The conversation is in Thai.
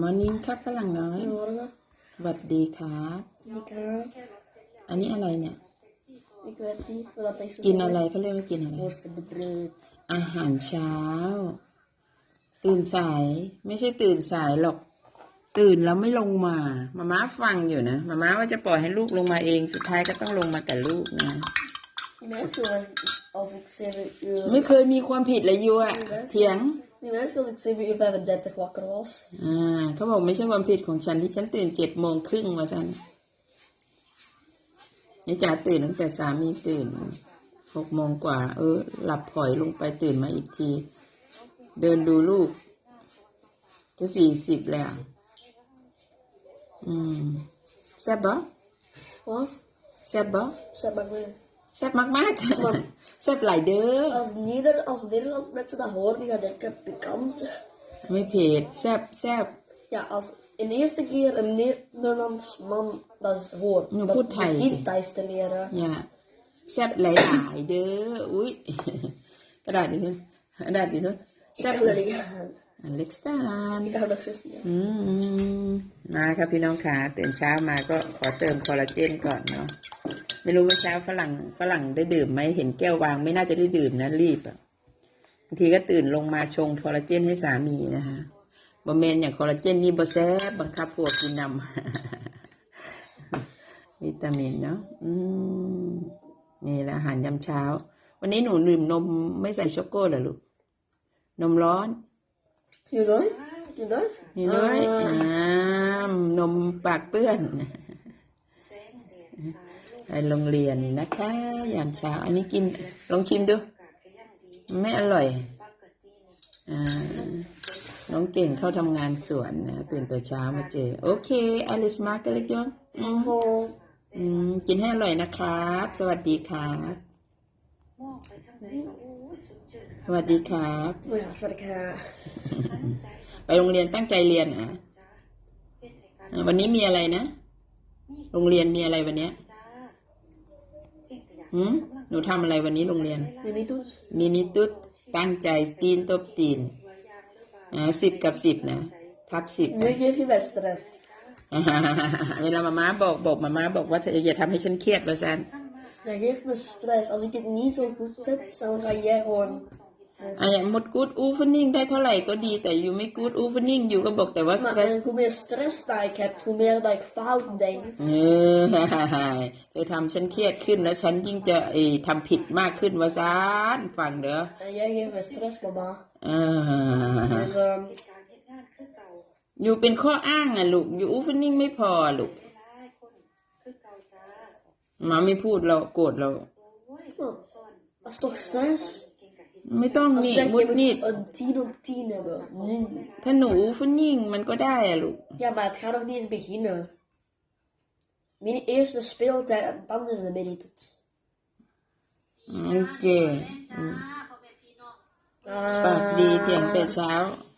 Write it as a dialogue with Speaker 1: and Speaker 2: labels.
Speaker 1: มอร์นิ่งครับฝรั่งน้อย
Speaker 2: Goedemorgen.
Speaker 1: สวัสดีครับ
Speaker 2: Ik, uh,
Speaker 1: อันนี้อะไรเนี่ย
Speaker 2: ik weet niet wat dat is.
Speaker 1: กินอะไรเขาเรียกว่ากินอะไร
Speaker 2: Worstenbrood.
Speaker 1: อาหารเช้า ตื่นสาย ไม่ใช่ตื่นสายหรอก ตื่นแล้วไม่ลงมามาม่าฟังอยู่นะมาม่าว่าจะปล่อยให้ลูกลงมาเองสุดท้ายก็ต้องลงมากับลูกนะ
Speaker 2: Die mensen, als ik 7 uur...
Speaker 1: ไม่เคยมีความผิดเลยยูอะเถียง
Speaker 2: Die mensen, als ik 7 uur 35 wakker was.
Speaker 1: อ่าเขาบอกไม่ใช่ความผิดของฉันที่ฉันตื่นเจ็ดโมงครึ่งมาฉันนี่จ๋าตื่นตั้งแต่สามีตื่นหกโมงกว่า เออ หลับผอยลงไปตื่นมาอีกที เดินดูลูก จะสี่สิบแล้ว อืมแซ่บบ่
Speaker 2: Wat?
Speaker 1: แซ่บบ่
Speaker 2: Zet maar weer.
Speaker 1: แซ่บมากๆแซ่บหลายเด้อ
Speaker 2: Als, Neder, als Nederlands mensen dat horen, die gaan denken pikant.
Speaker 1: ไม่เผ็ดแซ่บแซ่บ
Speaker 2: Ja, als in de eerste keer een Nederlands man dat is hoort,
Speaker 1: Nu,
Speaker 2: dat
Speaker 1: goed Thai.
Speaker 2: begint Thais te leren.
Speaker 1: อย่าแซ่บหลายๆเด้อ อุ้ยกระดาษอยู่นู้นกระดาษอยู่นู้น
Speaker 2: Ik
Speaker 1: แซ่บ
Speaker 2: kan er niet aan.
Speaker 1: อเล็กซ์ตาน
Speaker 2: Ik kan nog 16 jaar.
Speaker 1: อืมมาครับพี่น้องขาตื่นเช้ามาก็ขอเติมคอลลาเจนก่อนเนาะ ไม่รู้เมื่อเช้าฝรั่งฝรั่งได้ดื่มไหมเห็นแก้ววางไม่น่าจะได้ดื่มนะรีบอะบางทีก็ตื่นลงมาชงคอลลาเจนให้สามีนะคะบะเมนอย่างคอลลาเจนนี่บะแซบบังคับผัวกินนำวิตามินเนาะอืมนี่แหละอาหารยามเช้า วันนี้หนูดื่มนมไม่ใส่ช็อกโกเหรอลูกนมร้อน
Speaker 2: Je dooi? Je dooi?
Speaker 1: นี่ด้วยอ่านมปากเปื้อน ไปโรงเรียนนะคะ ยามเช้า อันนี้กินลองชิมดู ไม่อร่อยอ่าน้องเก่งเข้าทำงานสวนนะตื่นแต่เช้ามาเจอ โอเคอลิสมากันเล็กยงอืม
Speaker 2: Oh.
Speaker 1: อืมกินให้อร่อยนะครับ สวัสดีครับสวัสดีครับ
Speaker 2: Oh ja, zal ik uh,
Speaker 1: ไปโรงเรียนตั้งใจเรียนอะอะ วันนี้มีอะไรนะ โรงเรียนมีอะไรวันเนี้ย หืมหนูทำอะไรวันนี้โรงเรียน
Speaker 2: mini doet?
Speaker 1: มินิตุ๊ดตั้งใจตีนตบตีนอ่าสิบกับสิบนะ ทับสิบ
Speaker 2: Nu geef je mij stress.
Speaker 1: เวลามาม่าบอกบอกมาม่าบอกว่าเธออย่าทำให้ฉันเครียดละซัน
Speaker 2: Je geeft me stress. Als ik het niet zo goed zet, dan ga jij gewoon...
Speaker 1: อะอย่างหมดกูดอูฟนิ่งได้เท่าไหร่ก็ดีแต่อยู่ไม่กูดอูฟนิ่งอยู่ก็บอกแต่ว่าส
Speaker 2: Maar
Speaker 1: เตรส
Speaker 2: en hoe meer stress dat ik heb, hoe meer dat ik fout denk.
Speaker 1: เออ เธอทำฉันเครียดขึ้นแล้วฉันยิ่งจะเออทำผิดมากขึ้นว่าซานฟังเด้อ
Speaker 2: En jij geeft me stress, mama.
Speaker 1: อ่า
Speaker 2: Dus ehm,
Speaker 1: อยู่เป็นข้ออ้างอะลูก อยู่อูฟนิ่งไม่พอลูกหมาไม่พูดเราโกรธเรา
Speaker 2: oh, dat is toch stress?
Speaker 1: ไม่ต้อง
Speaker 2: Als
Speaker 1: นี่
Speaker 2: je zegt,
Speaker 1: มุ
Speaker 2: je
Speaker 1: ด
Speaker 2: moet
Speaker 1: นี่
Speaker 2: een 10 op 10 hebben. Nu.
Speaker 1: ถ้าหนูอูฟนิ่งมันก็ได้อะลูก
Speaker 2: Ja, maar het gaat nog niet eens beginnen. Mini, eerst de speeltijd en dan is de mini-toets.
Speaker 1: โอเคอืมปากดีเถียงแต่เช้า
Speaker 2: Ah,